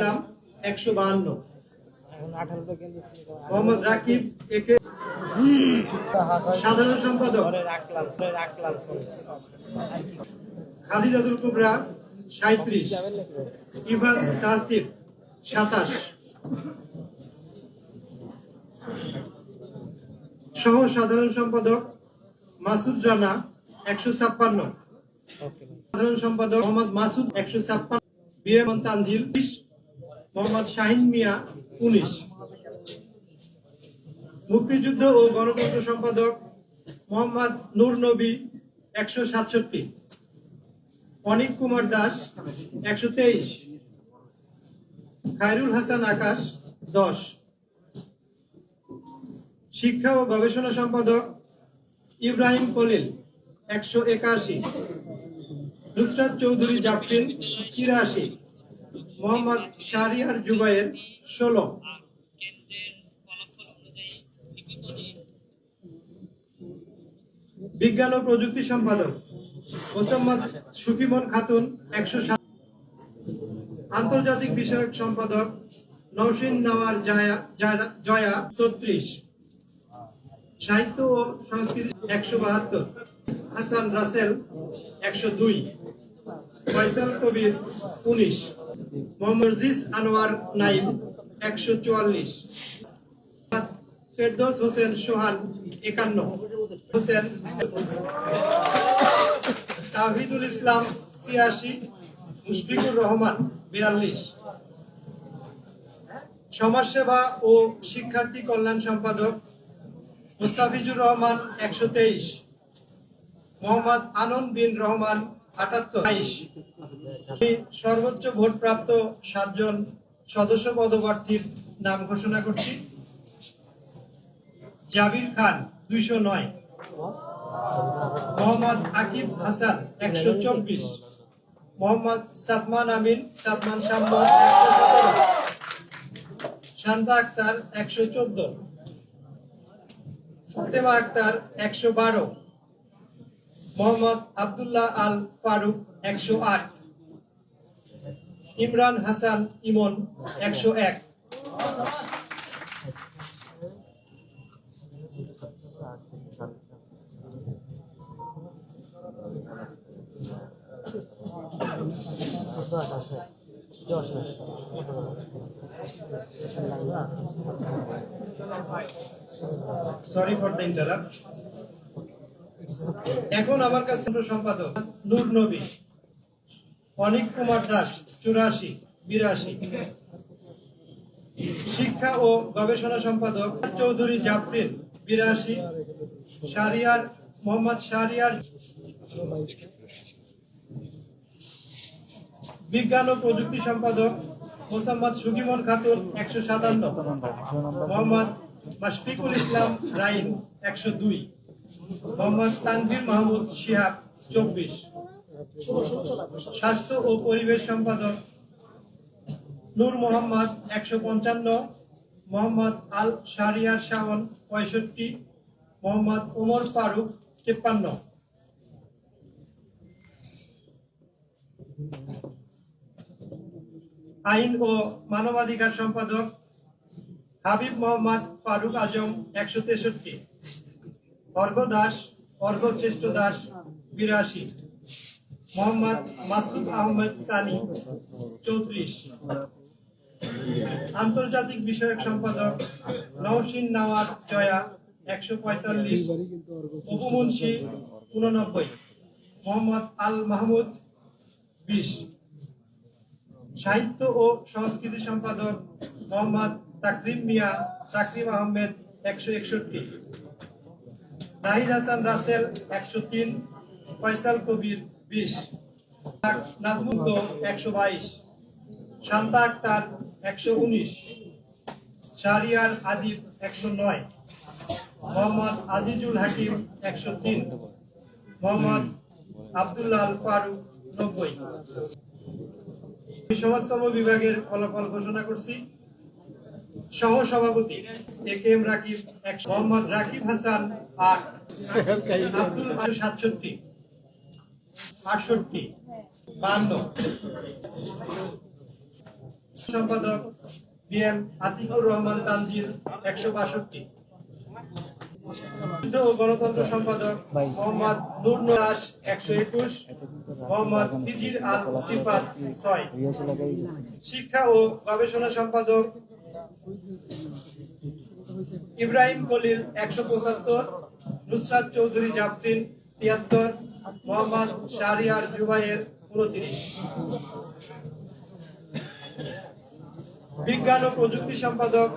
ইসলাম একশো একে সাধারণ সম্পাদক খাদিজাতুল কুবরা সাঁত্রিশ ইভান তাসিফ, সাতাশ। সহ সাধারণ সম্পাদক মাসুদ রানা, একশো ছাপ্পান্ন। সাধারণ সম্পাদক মোহাম্মদ মাসুদ, একশো ছাপ্পান্ন। বিএম তানজিল মোহাম্মদ শাহিন মিয়া উনিশ মুক্তিযুদ্ধ ও গণতন্ত্র সম্পাদক মোহাম্মদ নূর নবী, একশো সাতষট্টি। অনিক কুমার দাস, একশো তেইশ। খায়রুল হাসান আকাশ, দশ। শিক্ষা ও গবেষণা সম্পাদক ইব্রাহিম কলিল একশো একাশি। নুসরাত চৌধুরী জাফরিন, তিরাশি। মোহাম্মদ শাহরিয়ার জুবাইর ষোলো। বিজ্ঞান ও প্রযুক্তি সম্পাদক মোসাম্মদ সুফিমন খাতুন একশো সাত। আন্তর্জাতিক বিষয়ক সম্পাদক নৌসিন নাওয়ার জয়া ছত্রিশ। সাহিত্য ও সংস্কৃতি একশো বাহাত্তর। হাসান রাসেল একশো দুই। ফয়সাল কবির উনিশ। মোহাম্মদ জিস আনোয়ার নাইম, একশো চুয়াল্লিশ। ফেরদৌস হোসেন সোহান, একান্ন। হোসেন তাহিদুল ইসলাম, ছিয়াশি। মুশফিকুর রহমান, বিয়াল্লিশ। সমাজসেবা ও শিক্ষার্থী কল্যাণ সম্পাদক মুস্তাফিজুর রহমান, একশো তেইশ। মোহাম্মদ আনন্দ বিন রহমান আটাত্তর। সর্বোচ্চ ভোট প্রাপ্ত সাতজন সদস্য পদপ্রার্থীর নাম ঘোষণা করছি। জাবির খান দুইশো নয়। মোহাম্মদ আকিব হাসান একশো চব্বিশ। মোহাম্মদ সাদমান আমিন সাদমান শান্তা আক্তার একশো চোদ্দ। ফাতেমা আক্তার একশো বারো। মোহাম্মদ আব্দুল্লাহ আল ফারুক একশো আট। ইমরান হাসান ইমন একশো এক। সরি ফর দ্য ইন্টারাপ্ট এখন আমার কাছে সম্পাদক, নূর নবী, অনিক কুমার দাস, চুরাশি, বিরাশি। শিক্ষা ও গবেষণা সম্পাদক, চৌধুরী জাফরিন, বিরাশি। শারিয়ার, মোহাম্মদ শারিয়ার বিজ্ঞান ও প্রযুক্তি সম্পাদক, মোসাম্মদ সুকিমন খাতুন, একশো সাতান্ন। মোহাম্মদ মাশফিকুল ইসলাম রাইন, একশো দুই। মোহাম্মদ তানভীর মাহমুদ শিহাব, চব্বিশ। স্বাস্থ্য ও পরিবেশ সম্পাদক নূর মোহাম্মদ, একশো পঞ্চান্ন। মোহাম্মদ আল শাহরিয়ার শাওন, পঁয়ষট্টি। মোহাম্মদ ওমর ফারুক, তিপ্পান্ন। আইন ও মানবাধিকার সম্পাদক হাবিব মোহাম্মদ ফারুক আজম, একশো তেষট্টি। অর্ঘ দাস দাস, বিরাশি। মোহাম্মদ মাসুদ আহমেদ সানি, চৌত্রিশ। আন্তর্জাতিক বিষয়ক সম্পাদক নওশিন নাওয়ার জয়া, একশো পঁয়তাল্লিশ। উপমুন্সি উননব্বই। মোহাম্মদ আল মাহমুদ, বিশ। সাহিত্য ও সংস্কৃতি সম্পাদক মোহাম্মদ তাকরিম মিয়া, তাকরিম আহমেদ, একশো একষট্টি। নাহিদ হাসান রাসেল একশো তিন, ফয়সাল কবির বিশ নাজমুদ্দ একশো বাইশ, শান্তা আক্তার একশো উনিশ, শাহরিয়ার আদিব একশো নয়, মোহাম্মদ আজিজুল হাকিম একশো তিন, মোহাম্মদ আবদুল্লাহ ফারুক নব্বই। সমাজকর্ম বিভাগের ফলাফল ঘোষণা করছি। সহ সভাপতি A K M Rakib Mohammad Rakib Hasan আট আব্দুল সাতষট্টি, আটষট্টি বান্ন সম্পাদক বি এম আতিকুর রহমান তানজিল একশো বাষট্টি। গণতন্ত্র সম্পাদক মোহাম্মদ নূর দাস একশো একুশ, মোহাম্মদ ফিজির আল সিফাত ছয়। শিক্ষা ও গবেষণা সম্পাদক ইব্রাহিম কলিল একশো পঁচাত্তর, নুসরাত চৌধুরী জাফরিন তিয়াত্তর, মোহাম্মদ শাহরিয়ার জুবাইয়ের উনত্রিশ। বিজ্ঞান ও প্রযুক্তি সম্পাদক